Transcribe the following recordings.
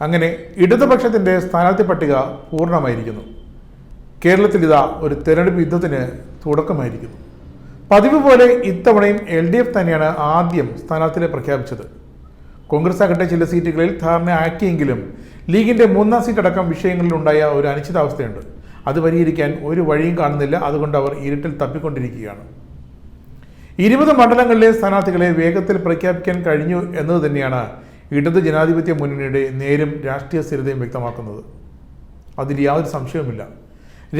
അങ്ങനെ ഇടതുപക്ഷത്തിന്റെ സ്ഥാനാർത്ഥി പട്ടിക പൂർണമായിരിക്കുന്നു. കേരളത്തിൽ ഇതാ ഒരു തെരഞ്ഞെടുപ്പ് യുദ്ധത്തിന് തുടക്കമായിരിക്കുന്നു. പതിവ് പോലെ ഇത്തവണയും എൽ ഡി എഫ് തന്നെയാണ് ആദ്യം സ്ഥാനാർത്ഥിയെ പ്രഖ്യാപിച്ചത്. കോൺഗ്രസ് ആകട്ടെ ചില സീറ്റുകളിൽ ധാരണ ആക്കിയെങ്കിലും ലീഗിന്റെ മൂന്നാം സീറ്റ് അടക്കം വിഷയങ്ങളിലുണ്ടായ ഒരു അനിശ്ചിതാവസ്ഥയുണ്ട്. അത് പരിഹരിക്കാൻ ഒരു വഴിയും കാണുന്നില്ല. അതുകൊണ്ട് അവർ ഇരുട്ടിൽ തപ്പിക്കൊണ്ടിരിക്കുകയാണ്. ഇരുപത് മണ്ഡലങ്ങളിലെ സ്ഥാനാർത്ഥികളെ വേഗത്തിൽ പ്രഖ്യാപിക്കാൻ കഴിഞ്ഞു എന്നത് തന്നെയാണ് ഇടത് ജനാധിപത്യ മുന്നണിയുടെ നേരും രാഷ്ട്രീയ സ്ഥിരതയും വ്യക്തമാക്കുന്നത്. അതിൽ യാതൊരു സംശയവുമില്ല.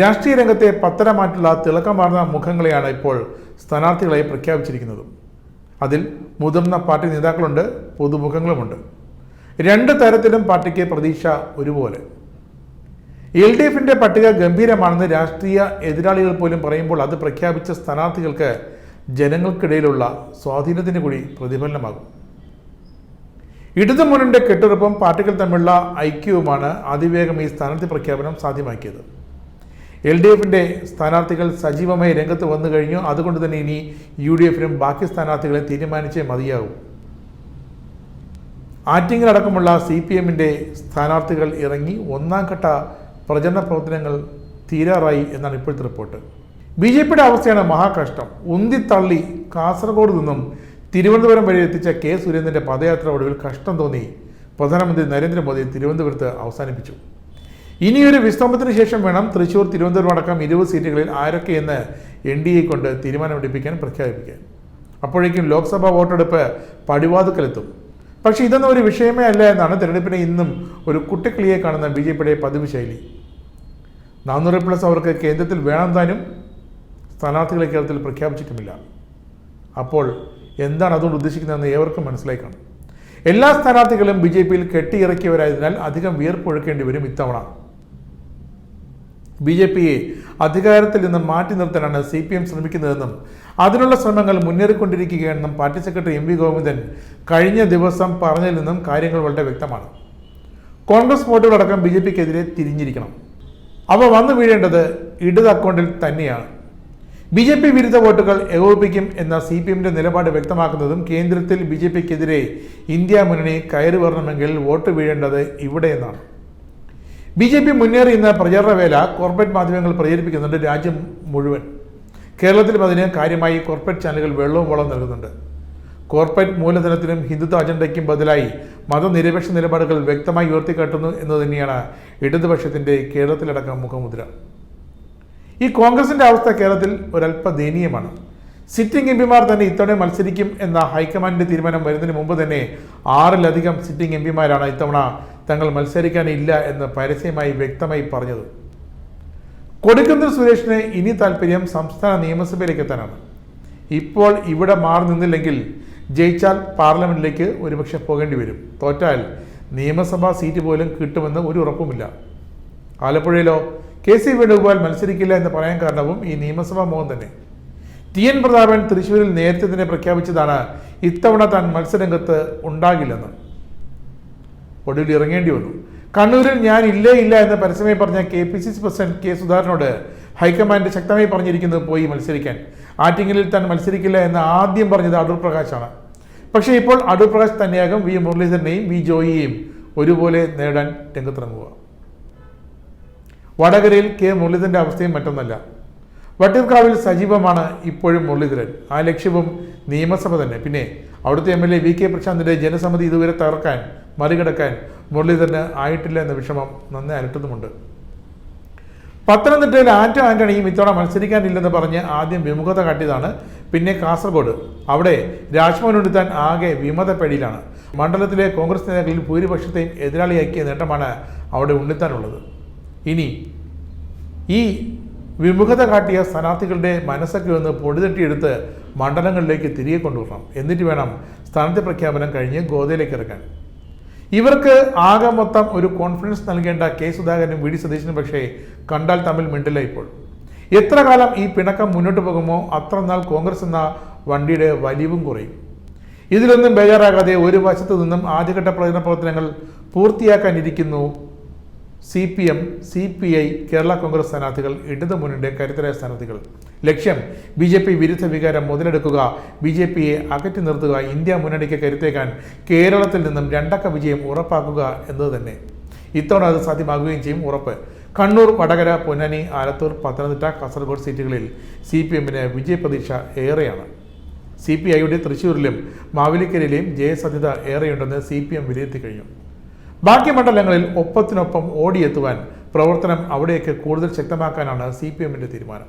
രാഷ്ട്രീയ രംഗത്തെ പത്തരമാറ്റുള്ള തിളക്കമാർന്ന മുഖങ്ങളെയാണ് ഇപ്പോൾ സ്ഥാനാർത്ഥികളായി പ്രഖ്യാപിച്ചിരിക്കുന്നത്. അതിൽ മുതിർന്ന പാർട്ടി നേതാക്കളുണ്ട് പുതുമുഖങ്ങളുമുണ്ട്. രണ്ട് തരത്തിലും പാർട്ടിക്ക് പ്രതീക്ഷ ഒരുപോലെ. എൽ ഡി എഫിന്റെ പട്ടിക ഗംഭീരമാണെന്ന് രാഷ്ട്രീയ എതിരാളികൾ പോലും പറയുമ്പോൾ അത് പ്രഖ്യാപിച്ച സ്ഥാനാർത്ഥികൾക്ക് ജനങ്ങൾക്കിടയിലുള്ള സ്വാധീനത്തിന് കൂടി പ്രതിഫലനമാകും. ഇടതുമുന്നണിന്റെ കെട്ടുറപ്പും പാർട്ടികൾ തമ്മിലുള്ള ഐക്യവുമാണ് അതിവേഗം ഈ സ്ഥാനാർത്ഥി പ്രഖ്യാപനം സാധ്യമാക്കിയത്. എൽ ഡി എഫിന്റെ സ്ഥാനാർത്ഥികൾ സജീവമായി രംഗത്ത് വന്നു കഴിഞ്ഞു. അതുകൊണ്ട് തന്നെ ഇനി യു ഡി എഫിനും ബാക്കി സ്ഥാനാർത്ഥികളെ തീരുമാനിച്ചേ മതിയാവും ആറ്റിങ്ങലടക്കമുള്ള സി പി എമ്മിന്റെ സ്ഥാനാർത്ഥികൾ ഇറങ്ങി ഒന്നാം ഘട്ട പ്രചരണ പ്രവർത്തനങ്ങൾ തീരാറായി എന്നാണ് ഇപ്പോഴത്തെ റിപ്പോർട്ട്. ബി ജെ പിയുടെ അവസ്ഥയാണ് മഹാകഷ്ടം. ഉന്തിത്തള്ളി കാസർഗോഡ് നിന്നും തിരുവനന്തപുരം വഴി എത്തിച്ച കെ സുരേന്ദ്രന്റെ പദയാത്ര ഒടുവിൽ കഷ്ടം തോന്നി. പ്രധാനമന്ത്രി നരേന്ദ്രമോദി തിരുവനന്തപുരത്ത് അവസാനിപ്പിച്ചു. ഇനിയൊരു വിശ്രമത്തിന് ശേഷം വേണം തൃശൂർ തിരുവനന്തപുരം അടക്കം ഇരുപത് സീറ്റുകളിൽ ആരൊക്കെയെന്ന് എൻ ഡി എ കൊണ്ട് തീരുമാനമെടുപ്പിക്കാൻ പ്രഖ്യാപിക്കാൻ അപ്പോഴേക്കും ലോക്സഭാ വോട്ടെടുപ്പ് പടിവാതുക്കലെത്തും. പക്ഷേ ഇതൊന്നും ഒരു വിഷയമേ അല്ല എന്നാണ് തെരഞ്ഞെടുപ്പിനെ ഇന്നും ഒരു കുട്ടിക്കിളിയെ കാണുന്ന ബി ജെ പിയുടെ പതിവ് ശൈലി. നാനൂറ് പ്ലസ് അവർക്ക് കേന്ദ്രത്തിൽ വേണം താനും സ്ഥാനാർത്ഥികളെ കേരളത്തിൽ പ്രഖ്യാപിച്ചിട്ടുമില്ല. അപ്പോൾ എന്താണ് അതുകൊണ്ട് ഉദ്ദേശിക്കുന്നതെന്ന് ഏവർക്കും മനസ്സിലായി കാണും എല്ലാ സ്ഥാനാർത്ഥികളും ബി ജെ പിയിൽ കെട്ടിയിറക്കിയവരായതിനാൽ അധികം വിയർപ്പൊഴുക്കേണ്ടി വരും ഇത്തവണ. ബി ജെ പിയെ അധികാരത്തിൽ നിന്ന് മാറ്റി നിർത്താനാണ് സി പി എം ശ്രമിക്കുന്നതെന്നും അതിനുള്ള ശ്രമങ്ങൾ മുന്നേറിക്കൊണ്ടിരിക്കുകയാണെന്നും party secretary M V Govindan കഴിഞ്ഞ ദിവസം പറഞ്ഞതിൽ നിന്നും കാര്യങ്ങൾ വളരെ വ്യക്തമാണ്. കോൺഗ്രസ് വോട്ടുകളടക്കം ബി ജെ പിക്കെതിരെ തിരിഞ്ഞിരിക്കണം. അവ വന്നു വീഴേണ്ടത് ഇടത് അക്കൗണ്ടിൽ തന്നെയാണ്. ബി ജെ പി വിരുദ്ധ വോട്ടുകൾ ഏകോപിപ്പിക്കും എന്ന സി പി എമ്മിന്റെ നിലപാട് വ്യക്തമാക്കുന്നതും കേന്ദ്രത്തിൽ ബി ജെ പിക്കെതിരെ ഇന്ത്യ മുന്നണി കയറി വരണമെങ്കിൽ വോട്ട് വീഴേണ്ടത് ഇവിടെയെന്നാണ്. ബി ജെ പി മുന്നേറി എന്ന പ്രചാരണ വേല കോർപ്പറേറ്റ് മാധ്യമങ്ങൾ പ്രചരിപ്പിക്കുന്നുണ്ട് രാജ്യം മുഴുവൻ. കേരളത്തിലും അതിന് കാര്യമായി കോർപ്പറേറ്റ് ചാനലുകൾ വെള്ളവും വളം നൽകുന്നുണ്ട്. കോർപ്പറേറ്റ് മൂലധനത്തിനും ഹിന്ദുത്വ അജണ്ടയ്ക്കും ബദലായി മതനിരപേക്ഷ നിലപാടുകൾ വ്യക്തമായി ഉയർത്തിക്കാട്ടുന്നു എന്നു തന്നെയാണ് ഇടതുപക്ഷത്തിന്റെ കേരളത്തിലടക്കം മുഖമുദ്ര. ഈ കോൺഗ്രസിന്റെ അവസ്ഥ കേരളത്തിൽ ഒരല്പ ദയനീയമാണ്. സിറ്റിംഗ് എം പിമാർ തന്നെ ഇത്തവണ മത്സരിക്കും എന്ന ഹൈക്കമാൻഡിന്റെ തീരുമാനം വരുന്നതിന് മുമ്പ് തന്നെ ആറിലധികം സിറ്റിംഗ് എം പിമാരാണ് ഇത്തവണ തങ്ങൾ മത്സരിക്കാനില്ല എന്ന് പരസ്യമായി വ്യക്തമായി പറഞ്ഞത്. കൊടുക്കുന്നിൽ സുരേഷിന് ഇനി താല്പര്യം സംസ്ഥാന നിയമസഭയിലേക്ക് എത്താനാണ്. ഇപ്പോൾ ഇവിടെ മാറി നിന്നില്ലെങ്കിൽ ജയിച്ചാൽ പാർലമെന്റിലേക്ക് ഒരുപക്ഷെ പോകേണ്ടി വരും. തോറ്റാൽ നിയമസഭാ സീറ്റ് പോലും കിട്ടുമെന്ന് ഒരു ഉറപ്പുമില്ല. ആലപ്പുഴയിലോ കെ സി വേണുഗോപാൽ മത്സരിക്കില്ല എന്ന് പറയാൻ കാരണവും ഈ നിയമസഭാ മോഹം തന്നെ. ടി എൻ പ്രതാപൻ തൃശൂരിൽ നേരത്തെ തന്നെ പ്രഖ്യാപിച്ചതാണ് ഇത്തവണ താൻ മത്സരരംഗത്ത് ഉണ്ടാകില്ലെന്ന്. ഒടുവിൽ ഇറങ്ങേണ്ടി വന്നു. കണ്ണൂരിൽ ഞാൻ ഇല്ലേ ഇല്ല എന്ന് പരസ്യമായി പറഞ്ഞ K P C C president K സുധാകരനോട് high command ശക്തമായി പറഞ്ഞിരിക്കുന്നത് പോയി മത്സരിക്കാൻ. ആറ്റിങ്ങലിൽ താൻ മത്സരിക്കില്ല എന്ന് ആദ്യം പറഞ്ഞത് അടൂർ പ്രകാശാണ്. പക്ഷേ ഇപ്പോൾ അടൂർ പ്രകാശ് തന്നെയാകും വി മുരളീധരനെയും വി ജോയിയെയും ഒരുപോലെ നേടാൻ രംഗത്തിറങ്ങുക. വടകരയിൽ കെ മുരളീധരന്റെ അവസ്ഥയും മറ്റൊന്നല്ല. വട്ടിയൂർക്കാവിൽ സജീവമാണ് ഇപ്പോഴും മുരളീധരൻ. ആ ലക്ഷ്യവും നിയമസഭ തന്നെ. പിന്നെ അവിടുത്തെ M L A V K പ്രശാന്തിന്റെ ജനസമിതി ഇതുവരെ തകർക്കാൻ മറികടക്കാൻ മുരളീധരന് ആയിട്ടില്ല എന്ന വിഷമം നന്നെ അലട്ടുന്നുമുണ്ട്. പത്തനംതിട്ടയിൽ ആറ്റോ ആന്റണിയും ഇത്തവണ മത്സരിക്കാനില്ലെന്ന് പറഞ്ഞ് ആദ്യം വിമുഖത കാട്ടിയതാണ് പിന്നെ കാസർഗോഡ്. അവിടെ രാജ്ഭവൻ ഉണ്ടെത്താൻ ആകെ വിമത പേടിയിലാണ്. മണ്ഡലത്തിലെ കോൺഗ്രസ് നേതാക്കളിൽ ഭൂരിപക്ഷത്തെയും എതിരാളിയാക്കിയ നേട്ടമാണ് അവിടെ ഉണ്ണിത്താനുള്ളത് ഇനി ഈ വിമുഖത കാട്ടിയ സ്ഥാനാർത്ഥികളുടെ മനസ്സൊക്കെ ഒന്ന് പൊടിതട്ടിയെടുത്ത് മണ്ഡലങ്ങളിലേക്ക് തിരികെ കൊണ്ടുവരണം. എന്നിട്ട് വേണം സ്ഥാനാർത്ഥി പ്രഖ്യാപനം കഴിഞ്ഞ് ഗോതയിലേക്ക് ഇറക്കാൻ ഇവർക്ക് ആകെ മൊത്തം ഒരു കോൺഫിഡൻസ് നൽകേണ്ട കെ സുധാകരനും വി ഡി സതീശനും പക്ഷേ കണ്ടാൽ തമ്മിൽ മിണ്ടില്ല ഇപ്പോൾ. എത്ര കാലം ഈ പിണക്കം മുന്നോട്ട് പോകുമോ അത്ര നാൾ കോൺഗ്രസ് എന്ന വണ്ടിയുടെ വലിവും കുറയും. ഇതിലൊന്നും ബേജാറാകാതെ ഒരു വശത്തു നിന്നും ആദ്യഘട്ട പ്രചരണ പ്രവർത്തനങ്ങൾ പൂർത്തിയാക്കാനിരിക്കുന്നു C P M C P I Kerala Congress സ്ഥാനാർത്ഥികൾ ഇടതുമുന്നണിയുടെ കരുത്തരായ സ്ഥാനാർത്ഥികൾ. ലക്ഷ്യം ബി ജെ പി വിരുദ്ധ വികാരം മുതലെടുക്കുക ബി ജെ പിയെ അകറ്റി നിർത്തുക ഇന്ത്യ മുന്നണിക്ക് കരുത്തേക്കാൻ കേരളത്തിൽ നിന്നും രണ്ടക്ക വിജയം ഉറപ്പാക്കുക എന്നത് തന്നെ. ഇത്തവണ അത് സാധ്യമാകുകയും ചെയ്യും ഉറപ്പ്. കണ്ണൂർ വടകര പൊന്നാനി ആലത്തൂർ പത്തനംതിട്ട കാസർഗോഡ് സീറ്റുകളിൽ സി പി എമ്മിന് വിജയപ്രതീക്ഷ ഏറെയാണ്. സി പി ഐയുടെ തൃശ്ശൂരിലും മാവേലിക്കരയിലെയും ജയസാധ്യത ഏറെയുണ്ടെന്ന് സി പി എം വിലയിരുത്തി കഴിഞ്ഞു. ബാക്കി മണ്ഡലങ്ങളിൽ ഒപ്പത്തിനൊപ്പം ഓടിയെത്തുവാൻ പ്രവർത്തനം അവിടെയൊക്കെ കൂടുതൽ ശക്തമാക്കാനാണ് സി പി എമ്മിന്റെ തീരുമാനം.